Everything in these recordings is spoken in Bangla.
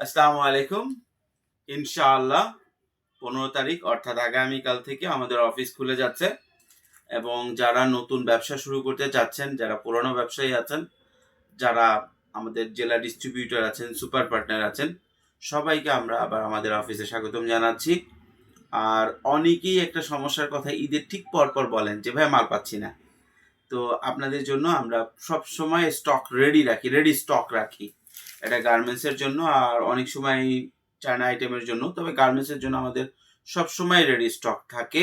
আসসালামু আলাইকুম। ইনশাআল্লাহ, পনেরো তারিখ, অর্থাৎ আগামীকাল থেকে আমাদের অফিস খুলে যাচ্ছে। এবং যারা নতুন ব্যবসা শুরু করতে চাচ্ছেন, যারা পুরনো ব্যবসায়ী আছেন, যারা আমাদের জেলা ডিস্ট্রিবিউটর আছেন সুপার পার্টনার আছেন, সবাইকে আমরা আবার আমাদের অফিসে স্বাগতম জানাচ্ছি। আর অনেকেই একটা সমস্যার কথা ঈদের ঠিক পর পর বলেন যে, ভাই, মাল পাচ্ছি না। তো আপনাদের জন্য আমরা সব সময় স্টক রেডি রাখি রেডি স্টক রাখি। এটা গার্মেন্টসের জন্য আর অনেক সময় চায়না আইটেমের জন্য, তবে গার্মেন্টসের জন্য আমাদের সব সময় রেডি স্টক থাকে।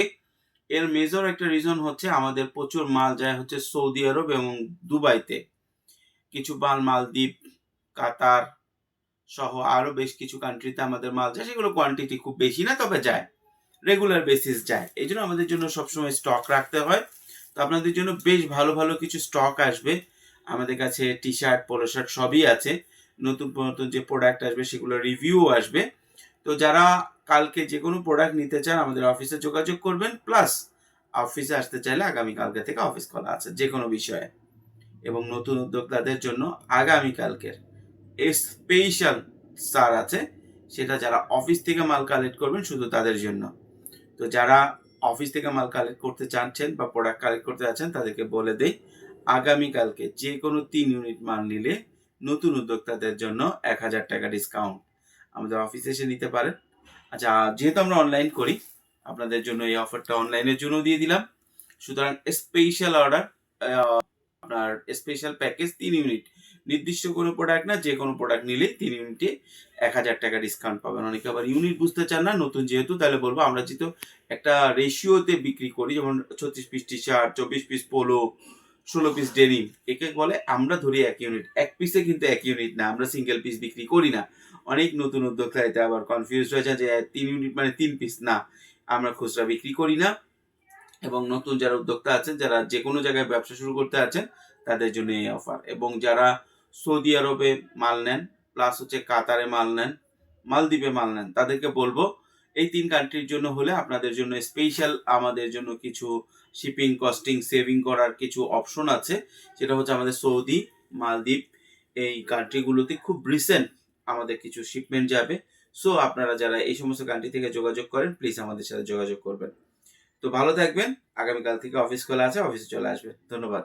এর মেজর একটা রিজন হচ্ছে আমাদের প্রচুর মাল যায় হচ্ছে সৌদি আরব এবং দুবাইতে। কিছু মাল মালদ্বীপ, কাতার সহ আরও বেশ কিছু কান্ট্রিতে আমাদের মাল যায়, সেগুলো কোয়ান্টিটি খুব বেশি না, তবে যায়। রেগুলার বেসিস যায়। এই জন্য আমাদের জন্য সবসময় স্টক রাখতে হয়। তো আপনাদের জন্য বেশ ভালো ভালো কিছু স্টক আসবে। আমাদের কাছে টি শার্ট পোলো শার্ট সবই আছে। নতুন নতুন যে প্রোডাক্ট আসবে সেগুলো রিভিউ আসবে। তো যারা কালকে যে কোনো প্রোডাক্ট নিতে চান, আমাদের অফিসে যোগাযোগ করবেন। প্লাস অফিসে আসতে চাইলে আগামী কালকে থেকে অফিস খোলা আছে, যে কোনো বিষয়ে। এবং নতুন উদ্যোক্তাদের জন্য আগামী কালকের স্পেশাল স্টার আছে। সেটা যারা অফিস থেকে মাল কালেক্ট করবেন, শুধু তাদের জন্য। তো যারা অফিস থেকে মাল কালেক্ট করতে চাচ্ছেন বা প্রোডাক্ট কালেক্ট করতে যাচ্ছেন, তাদেরকে বলে দেই, আগামীকালকে যে কোনো তিন ইউনিট মাল নিলে নতুন উদ্যোক্তাদের জন্য এক হাজার টাকা ডিসকাউন্ট আমাদের অফিসে এসে নিতে পারেন। আচ্ছা যেহেতু আমরা অনলাইন করি, আপনাদের জন্য এই অফারটা অনলাইনের জন্য দিয়ে দিলাম। সুতরাং স্পেশাল অর্ডার আপনার স্পেশাল প্যাকেজ তিন ইউনিট নির্দিষ্ট কোনো প্রোডাক্ট না, যে কোনো প্রোডাক্ট নিলে তিন ইউনিটে এক হাজার টাকা ডিসকাউন্ট পাবেন। অনেকে আবার ইউনিট বুঝতে চান না, নতুন যেহেতু, তাহলে বলব আমরা যেহেতু একটা রেশিওতে বিক্রি করি, যেমন ছত্রিশ পিস টি শার্ট চব্বিশ পিস পোলো ষোলো পিস ডেনিম একে বলে আমরা ধরি এক ইউনিট এক পিসে কিন্তু এক ইউনিট না, আমরা সিঙ্গেল পিস বিক্রি করি না। অনেক নতুন উদ্যোক্তা এতে আবার কনফিউজ হয়েছে যে, তিন ইউনিট মানে তিন পিস না, আমরা খুচরা বিক্রি করি না। এবং নতুন যারা উদ্যোক্তা আছেন, যারা যে কোনো জায়গায় ব্যবসা শুরু করতে আছেন, তাদের জন্য এই অফার এবং যারা সৌদি আরবে মাল নেন প্লাস হচ্ছে কাতারে মাল নেন, মালদ্বীপে মাল নেন, তাদেরকে বলব, এই তিন কান্ট্রির জন্য হলে আপনাদের জন্য স্পেশাল আমাদের জন্য কিছু শিপিং কস্টিং সেভিং করার কিছু অপশন আছে। সেটা হচ্ছে আমাদের সৌদি, মালদ্বীপ, এই কান্ট্রিগুলোতে খুব রিসেন্ট আমাদের কিছু শিপমেন্ট যাবে। সো আপনারা যারা এই সমস্ত কান্ট্রি থেকে যোগাযোগ করেন প্লিজ আমাদের সাথে যোগাযোগ করবেন। তো ভালো থাকবেন। আগামীকাল থেকে অফিস খোলা আছে অফিসে চলে আসবে ধন্যবাদ।